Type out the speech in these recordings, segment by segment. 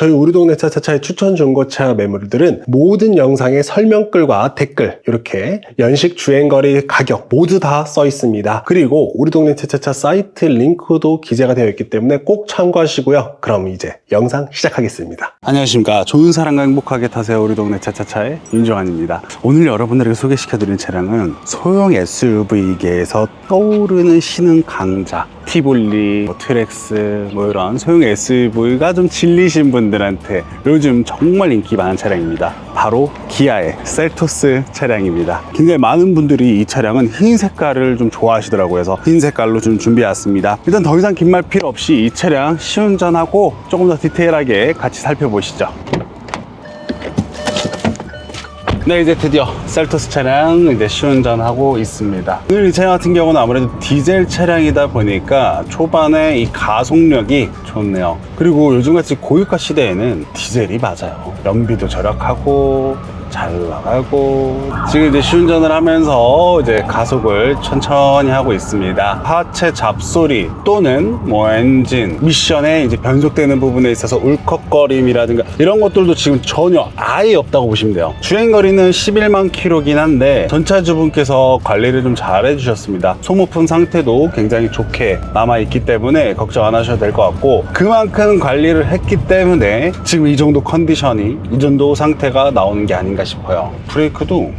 저희 우리 동네 차차차의 추천 중고차 매물들은 모든 영상의 설명글과 댓글 이렇게 연식 주행거리 가격 모두 다 써 있습니다. 그리고 우리 동네 차차차 사이트 링크도 기재가 되어 있기 때문에 꼭 참고하시고요. 그럼 이제 영상 시작하겠습니다. 안녕하십니까. 좋은 사랑과 행복하게 타세요. 우리 동네 차차차의 윤종환입니다. 오늘 여러분들에게 소개시켜드린 차량은 소형 SUV계에서 떠오르는 신흥 강자. 티볼리, 뭐 트렉스, 뭐 이런 소형 SUV가 좀 질리신 분들 한테 요즘 정말 인기 많은 차량입니다. 바로 기아의 셀토스 차량입니다. 굉장히 많은 분들이 이 차량은 흰 색깔을 좀 좋아하시더라고요. 그래서 흰 색깔로 좀 준비해왔습니다. 일단 더 이상 긴 말 필요 없이 이 차량 시운전하고 조금 더 디테일하게 같이 살펴보시죠. 네, 이제 드디어 셀토스 차량 이제 시운전하고 있습니다. 오늘 이 차량 같은 경우는 아무래도 디젤 차량이다 보니까 초반에 이 가속력이 좋네요. 그리고 요즘같이 고유가 시대에는 디젤이 맞아요. 연비도 절약하고 잘 나가고 지금 이제 시운전을 하면서 이제 가속을 천천히 하고 있습니다. 하체 잡소리 또는 뭐 엔진 미션에 이제 변속되는 부분에 있어서 울컥거림이라든가 이런 것들도 지금 전혀 아예 없다고 보시면 돼요. 주행 거리는 11만 킬로긴 한데 전차주분께서 관리를 좀 잘 해주셨습니다. 소모품 상태도 굉장히 좋게 남아 있기 때문에 걱정 안 하셔도 될 것 같고 그만큼 관리를 했기 때문에 지금 이 정도 컨디션이 이 정도 상태가 나오는 게 아닌가 싶어요. 브레이크도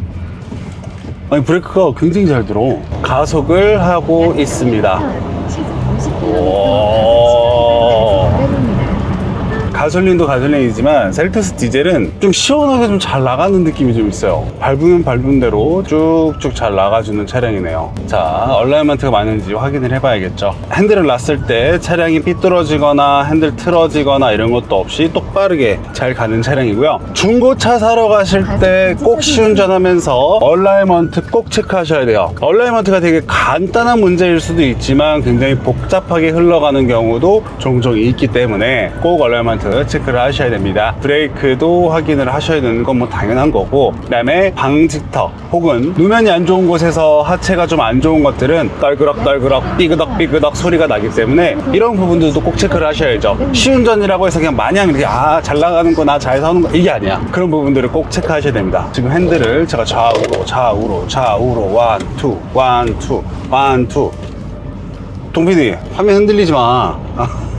아니 브레이크가 굉장히 잘 들어. 가속을 하고 있습니다. 가솔린도 가솔린이지만 셀토스 디젤은 좀 시원하게 좀 잘 나가는 느낌이 좀 있어요. 밟으면 밟은 대로 쭉쭉 잘 나가주는 차량이네요. 자, 얼라이먼트가 맞는지 확인을 해봐야겠죠. 핸들을 놨을 때 차량이 삐뚤어지거나 핸들 틀어지거나 이런 것도 없이 똑바르게 잘 가는 차량이고요. 중고차 사러 가실 때 꼭 시운전하면서 얼라이먼트 꼭 체크하셔야 돼요. 얼라이먼트가 되게 간단한 문제일 수도 있지만 굉장히 복잡하게 흘러가는 경우도 종종 있기 때문에 꼭 얼라이먼트 체크를 하셔야 됩니다. 브레이크도 확인을 하셔야 되는 건 뭐 당연한 거고 그다음에 방지턱 혹은 누면이 안 좋은 곳에서 하체가 좀 안 좋은 것들은 떨그럭 떨그럭 삐그덕 삐그덕 소리가 나기 때문에 이런 부분들도 꼭 체크를 하셔야죠. 시운전이라고 해서 그냥 마냥 이렇게 아 잘 나가는구나 잘 사는 거 이게 아니야. 그런 부분들을 꼭 체크하셔야 됩니다. 지금 핸들을 제가 좌우로 좌우로 좌우로 원투 원투 원투 동PD 화면 흔들리지 마.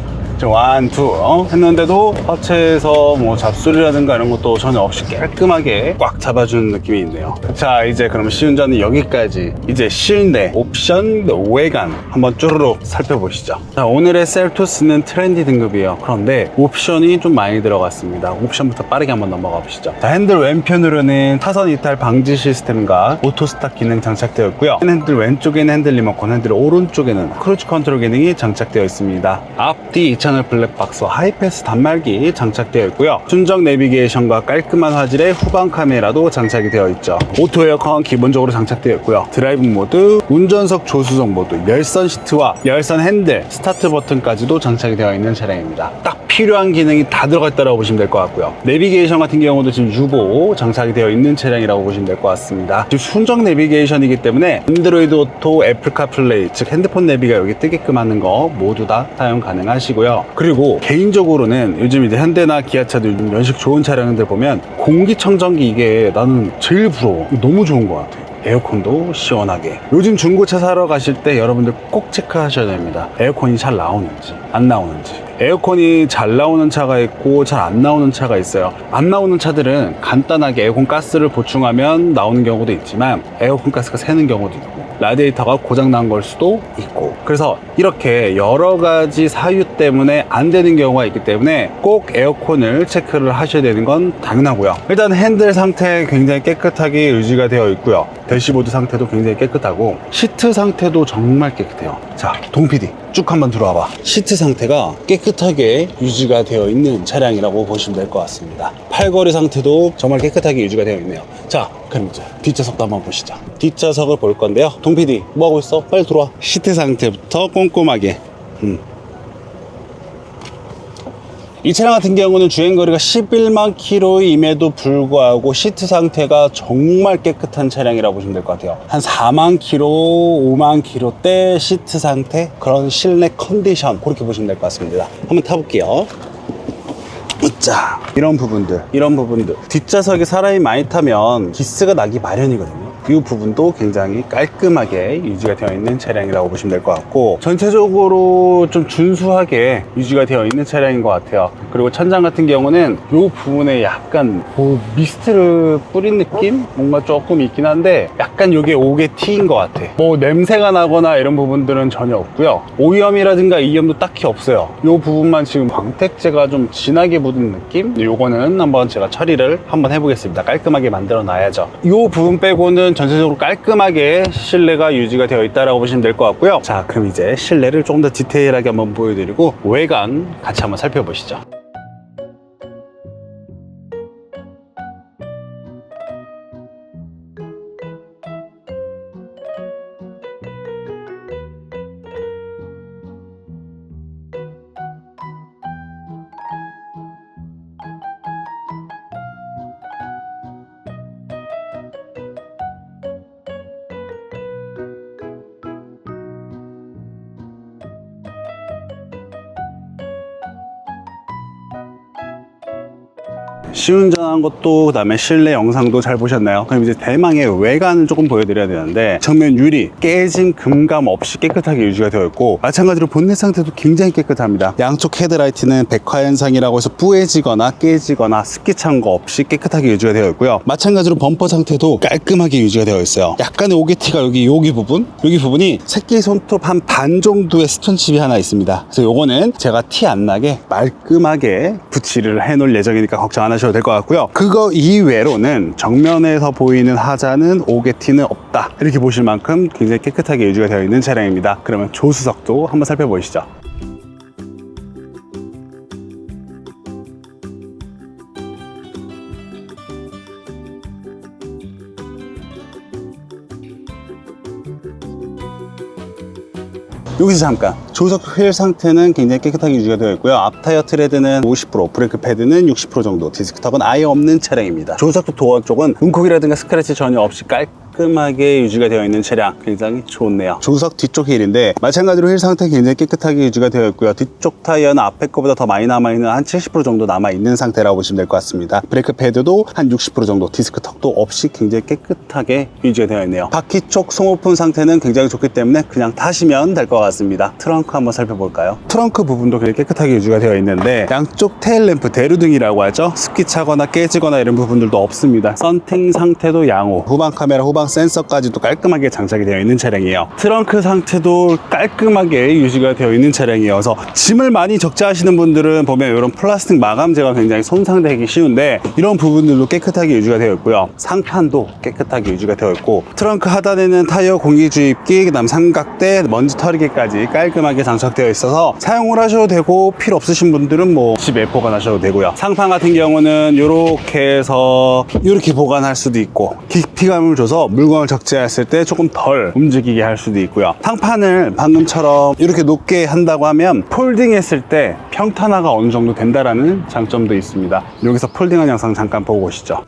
지금 완, 투, 어? 했는데도 하체에서 뭐 잡소리라든가 이런 것도 전혀 없이 깔끔하게 꽉 잡아주는 느낌이 있네요. 자, 이제 그러면 시운전은 여기까지. 이제 실내, 옵션, 외관 한번 쭈루룩 살펴보시죠. 자, 오늘의 셀토스는 트렌디 등급이에요. 그런데 옵션이 좀 많이 들어갔습니다. 옵션부터 빠르게 한번 넘어가 보시죠. 자, 핸들 왼편으로는 타선 이탈 방지 시스템과 오토 스탑 기능 장착되어 있고요. 핸들 왼쪽에는 핸들 리모컨, 핸들 오른쪽에는 크루즈 컨트롤 기능이 장착되어 있습니다. 앞뒤 2 채널 블랙박스와 하이패스 단말기 장착되어 있고요. 순정 내비게이션과 깔끔한 화질의 후방 카메라도 장착이 되어 있죠. 오토 에어컨 기본적으로 장착되어 있고요. 드라이브 모드, 운전석 조수석 모드, 열선 시트와 열선 핸들, 스타트 버튼까지도 장착이 되어 있는 차량입니다. 딱 필요한 기능이 다 들어가 있다고 보시면 될 것 같고요. 내비게이션 같은 경우도 지금 유보 장착이 되어 있는 차량이라고 보시면 될 것 같습니다. 지금 순정 내비게이션이기 때문에 안드로이드 오토, 애플 카플레이, 즉 핸드폰 내비가 여기 뜨게끔 하는 거 모두 다 사용 가능하시고요. 그리고 개인적으로는 요즘 이제 현대나 기아차들 연식 좋은 차량들 보면 공기청정기 이게 나는 제일 부러워. 너무 좋은 것 같아. 에어컨도 시원하게. 요즘 중고차 사러 가실 때 여러분들 꼭 체크하셔야 됩니다. 에어컨이 잘 나오는지, 안 나오는지. 에어컨이 잘 나오는 차가 있고 잘 안 나오는 차가 있어요. 안 나오는 차들은 간단하게 에어컨 가스를 보충하면 나오는 경우도 있지만 에어컨 가스가 새는 경우도 있고 라디에이터가 고장 난 걸 수도 있고 그래서 이렇게 여러 가지 사유 때문에 안 되는 경우가 있기 때문에 꼭 에어컨을 체크를 하셔야 되는 건 당연하고요. 일단 핸들 상태 굉장히 깨끗하게 유지가 되어 있고요. 대시보드 상태도 굉장히 깨끗하고 시트 상태도 정말 깨끗해요. 자, 동 PD 쭉 한번 들어와 봐. 시트 상태가 깨끗하게 유지가 되어 있는 차량이라고 보시면 될 것 같습니다. 팔걸이 상태도 정말 깨끗하게 유지가 되어 있네요. 자, 그럼 이제 뒷좌석도 한번 보시죠. 뒷좌석을 볼 건데요. 동 PD 뭐 하고 있어? 빨리 들어와. 시트 상태부터 꼼꼼하게. 음. 이 차량 같은 경우는 주행거리가 11만 킬로임에도 불구하고 시트 상태가 정말 깨끗한 차량이라고 보시면 될 것 같아요. 한 4만 킬로, 5만 킬로대 시트 상태 그런 실내 컨디션 그렇게 보시면 될 것 같습니다. 한번 타볼게요. 자 이런 부분들 이런 부분들 뒷좌석에 사람이 많이 타면 기스가 나기 마련이거든요 이 부분도 굉장히 깔끔하게 유지가 되어 있는 차량이라고 보시면 될 것 같고 전체적으로 좀 준수하게 유지가 되어 있는 차량인 것 같아요. 그리고 천장 같은 경우는 이 부분에 약간 뭐 미스트를 뿌린 느낌? 뭔가 조금 있긴 한데 약간 이게 옥의 티인 것 같아. 뭐 냄새가 나거나 이런 부분들은 전혀 없고요. 오염이라든가 이염도 딱히 없어요. 이 부분만 지금 광택제가 좀 진하게 묻은 느낌? 요거는 한번 제가 처리를 한번 해보겠습니다. 깔끔하게 만들어 놔야죠. 이 부분 빼고는 전체적으로 깔끔하게 실내가 유지가 되어 있다고 보시면 될 것 같고요. 자 그럼 이제 실내를 조금 더 디테일하게 한번 보여드리고 외관 같이 한번 살펴보시죠 시운전한 것도 그다음에 실내 영상도 잘 보셨나요? 그럼 이제 대망의 외관을 조금 보여드려야 되는데 정면 유리 깨진 금감 없이 깨끗하게 유지가 되어 있고 마찬가지로 본넷 상태도 굉장히 깨끗합니다. 양쪽 헤드라이트는 백화 현상이라고 해서 뿌해지거나 깨지거나 습기 찬 거 없이 깨끗하게 유지가 되어 있고요. 마찬가지로 범퍼 상태도 깔끔하게 유지가 되어 있어요. 약간의 오게티가 여기 여기 부분 여기 부분이 새끼 손톱 한 반 정도의 스톤칩이 하나 있습니다. 그래서 요거는 제가 티 안 나게 말끔하게 붙이를 해놓을 예정이니까 걱정 안 하 셔도 될것 같고요. 그거 이외로는 정면에서 보이는 하자는 오게티는 없다. 이렇게 보실 만큼 굉장히 깨끗하게 유지가 되어 있는 차량입니다. 그러면 조수석도 한번 살펴보시죠. 여기서 잠깐. 조석 휠 상태는 굉장히 깨끗하게 유지가 되어 있고요. 앞 타이어 트레드는 50% 브레이크 패드는 60% 정도. 디스크탑은 아예 없는 차량입니다. 조석 도어 쪽은 움콕이라든가 스크래치 전혀 없이 깔끔 하게 유지가 되어 있는 차량. 굉장히 좋네요. 조석 뒤쪽 휠인데 마찬가지로 휠 상태 굉장히 깨끗하게 유지가 되어 있고요. 뒤쪽 타이어는 앞에 거보다 더 많이 남아있는 한 70% 정도 남아있는 상태라고 보시면 될 것 같습니다. 브레이크 패드도 한 60% 정도 디스크 턱도 없이 굉장히 깨끗하게 유지가 되어 있네요. 바퀴 쪽 송오픈 상태는 굉장히 좋기 때문에 그냥 타시면 될 것 같습니다. 트렁크 한번 살펴볼까요? 트렁크 부분도 굉장히 깨끗하게 유지가 되어 있는데 양쪽 테일램프 대류등이라고 하죠? 습기 차거나 깨지거나 이런 부분들도 없습니다. 썬팅 상태도 양호. 후방 카메라 후방 센서까지도 깔끔하게 장착이 되어 있는 차량이에요. 트렁크 상태도 깔끔하게 유지가 되어 있는 차량이어서 짐을 많이 적재 하시는 분들은 보면 이런 플라스틱 마감재가 굉장히 손상되기 쉬운데 이런 부분들도 깨끗하게 유지가 되어 있고요. 상판도 깨끗하게 유지가 되어 있고 트렁크 하단에는 타이어 공기주입기 그다음 삼각대 먼지 털이기까지 깔끔하게 장착되어 있어서 사용을 하셔도 되고 필요 없으신 분들은 뭐 집에 보관하셔도 되고요. 상판 같은 경우는 이렇게 해서 이렇게 보관할 수도 있고 깊이감을 줘서 물건을 적재했을 때 조금 덜 움직이게 할 수도 있고요. 상판을 방금처럼 이렇게 높게 한다고 하면 폴딩 했을 때 평탄화가 어느 정도 된다라는 장점도 있습니다. 여기서 폴딩한 영상 잠깐 보고 오시죠.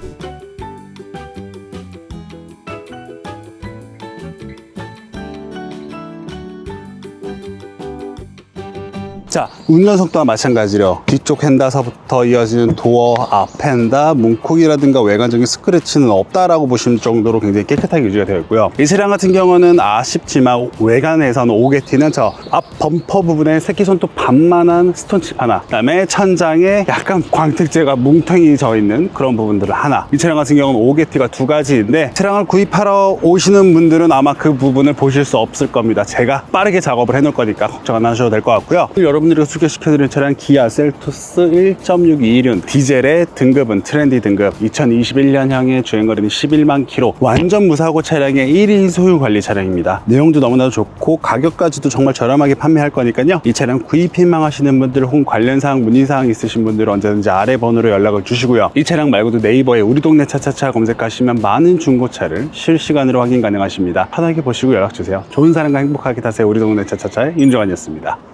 자, 운전석도와 마찬가지로 뒤쪽 핸다서부터 이어지는 도어, 앞 핸다, 문콕이라든가 외관적인 스크래치는 없다라고 보시면 정도로 굉장히 깨끗하게 유지가 되어 있고요. 이 차량 같은 경우는 아쉽지만 외관에서는 오게티는 저 앞 범퍼 부분에 새끼손톱 반만한 스톤칩 하나, 그 다음에 천장에 약간 광택제가 뭉텅이 져 있는 그런 부분들을 하나. 이 차량 같은 경우는 오게티가 두 가지인데 차량을 구입하러 오시는 분들은 아마 그 부분을 보실 수 없을 겁니다. 제가 빠르게 작업을 해 놓을 거니까 걱정 안 하셔도 될 것 같고요. 여러분들이 소개시켜드린 차량 기아 셀토스 1.6 2륜 디젤의 등급은 트렌디 등급. 2021년형의 주행거리는 11만 킬로. 완전 무사고 차량의 1인 소유 관리 차량입니다. 내용도 너무나도 좋고 가격까지도 정말 저렴하게 판매할 거니까요. 이 차량 구입 희망하시는 분들 혹은 관련사항 문의사항 있으신 분들 언제든지 아래 번호로 연락을 주시고요. 이 차량 말고도 네이버에 우리 동네 차차차 검색하시면 많은 중고차를 실시간으로 확인 가능하십니다. 편하게 보시고 연락 주세요. 좋은 사람과 행복하게 타세요. 우리 동네 차차차의 윤정환이었습니다